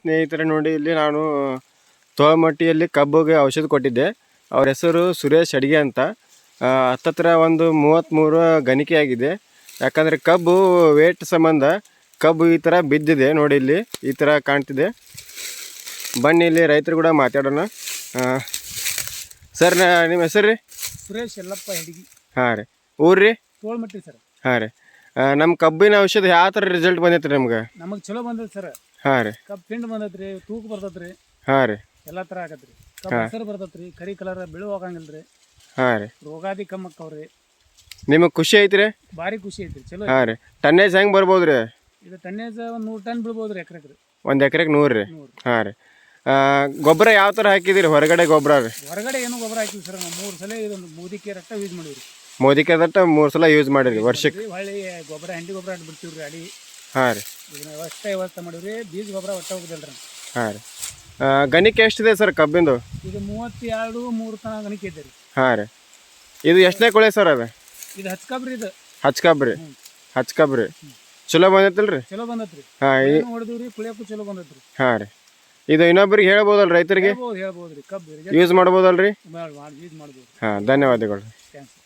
ಸ್ನೇಹಿತರೆ ನೋಡಿ ಇಲ್ಲಿ ನಾನು ತೋಮಟ್ಟಿಯಲ್ಲಿ ಕಬ್ಬುಗೆ ಔಷಧ ಕೊಟ್ಟಿದ್ದೆ. ಅವ್ರ ಹೆಸರು ಸುರೇಶ್ ಅಡಿಗೆ ಅಂತ. ಹತ್ತತ್ರ ಒಂದು ಮೂವತ್ತ್ಮೂರು ಗಣಿಕೆ ಆಗಿದೆ. ಯಾಕಂದರೆ ಕಬ್ಬು ವೇಟ್ ಸಂಬಂಧ ಕಬ್ಬು ಈ ಥರ ಬಿದ್ದಿದೆ ನೋಡಿ ಇಲ್ಲಿ ಈ ಥರ ಕಾಣ್ತಿದೆ. ಬನ್ನಿ ಇಲ್ಲಿ ರೈತರು ಕೂಡ ಮಾತಾಡೋಣ. ಸರ್ ನಿಮ್ಮ ಹೆಸರು ರೀ? ಸುರೇಶ್ ಎಲ್ಲಪ್ಪ ಅಡಿಗೆ. ಹಾಂ ರೀ. ಊರು ರೀ? ತೋಳ್ಮಟ್ಟಿ ಸರ್. ಹಾಂ ರೀ. ನಮ್ಮ ಕಬ್ಬಿನ ಔಷಧ ಯಾವ ಥರ ರಿಸಲ್ಟ್ ಬಂದೈತೆ ರೀ ನಮ್ಗೆ? ನಮಗೆ ಚಲೋ ಬಂದೈತೆ ಸರ್. ಹಾಂ ರೀ. ಕಪ್ ಪಿಂಡ್ ಬಂದೈತ್ರಿ ತೂಕ ಬರ್ತೈತ್ರಿ ಹಾ ರೀ. ಎಲ್ಲಾ ತರ ಆಗತ್ರಿ. ಕಪ್ ಹೆಸರು ಬರ್ತೈತ್ರಿ ಕರಿ ಕಲರ್ ಬೆಳು ಹೋಗಂಗಿಲ್ರಿ. ಹಾ ರೀ. ರೋಗಾದಿ ಕಮ್ಮಿ ಅಕ್ಕವ್ರಿ. ನಿಮಗೆ ಖುಷಿ ಐತ್ರಿ? ಭಾರಿ ಖುಷಿ ಐತ್ರಿ ಚಲೋ ಹಾ ರೀ. ಟನ್ನೇಜ್ ಹೆಂಗೆ ಬರ್ಬೋದ್ರಿ? ರೀ ಇದು ಟನ್ನೇಜ್ ಒಂದ್ ನೂರ್ ಟನ್ ಬೀಳ್ಬೋದ್ರಿ ಎಕರೆಕ್ ರೀ ಒಂದು ಎಕರೆಗೆ ನೂರು ರೀ. ನೂರು. ಹಾಂ ರೀ. ಆ, ಗೊಬ್ಬರ ಯಾವ ತರ ಹಾಕಿದಿರಿ ಹೊರಗಡೆ ಗೊಬ್ಬರ ರೀ? ಹೊರಗಡೆ ಏನು ಗೊಬ್ಬರ ಹಾಕಿವಿ ಸರ್ ನಾವು ಮೂರು ಸಲ ಇದೊಂದು ಮೋದಿಕೆ ರಟ್ಟ ಯೂಸ್ ಮಾಡಿವ್ರಿ. ಮೋದಿಕೆ ದಟ್ಟ ಮೂರು ಸಲ ಯೂಸ್ ಮಾಡಿರಿ ವರ್ಷಕ್ಕೆ. ಹೊಳ್ಳಿ ಗೊಬ್ಬರ ಹಂಡಿ ಗೊಬ್ಬರ ಹಾಕಿ ಬಿಡ್ತೀವ್ರಿ ಅಡಿ. ಹಾಂ ರೀ. ಇದನ್ನ ಅಷ್ಟೇ ವ್ಯವಸ್ಥೆ ಮಾಡಿವ್ರಿ ಬೀಜ ಗೊಬ್ಬರ ಒಟ್ಟ ಹೋಗುದಿಲ್ರಿ. ಹಾಂ ರೀ. ಗಣಿಕೆ ಎಷ್ಟಿದೆ ಸರ್ ಕಬ್ಬಿಂದು? ಇದು ಮೂವತ್ತೆರಡು ಮೂರು ತನ ಗಣಿಕೆ ಇದೆ ರೀ. ಹಾಂ ರೀ. ಇದು ಎಷ್ಟನೇ ಕೊಳೆ ಸರ್ ಅದು? ಇದು ಹಚ್ಕಬ್ರಿ ಇದು. ಹಚ್ ಕಬ್ಬು ರೀ ಹಚ್ ಚಲೋ ಬಂದೈತಲ್ರಿ? ಚಲೋ ಬಂದತ್ರಿ. ಹಾಂ ಈ ಹೊಡೆದಿವ್ರಿ ಕುಳಿಯಕ್ಕೂ ಚಲೋ ಬಂದತ್ರಿ. ಹಾಂ ರೀ. ಇದು ಇನ್ನೊಬ್ರಿಗೆ ಹೇಳ್ಬೋದಲ್ಲ ರೈತರಿಗೆ? ಹೇಳ್ಬೋದು ಕಬ್ಬು ಯೂಸ್ ಮಾಡ್ಬೋದಲ್ರಿ? ಯೂಸ್ ಮಾಡ್ಬೋದು. ಹಾಂ ಧನ್ಯವಾದಗಳು. ಥ್ಯಾಂಕ್ಸ್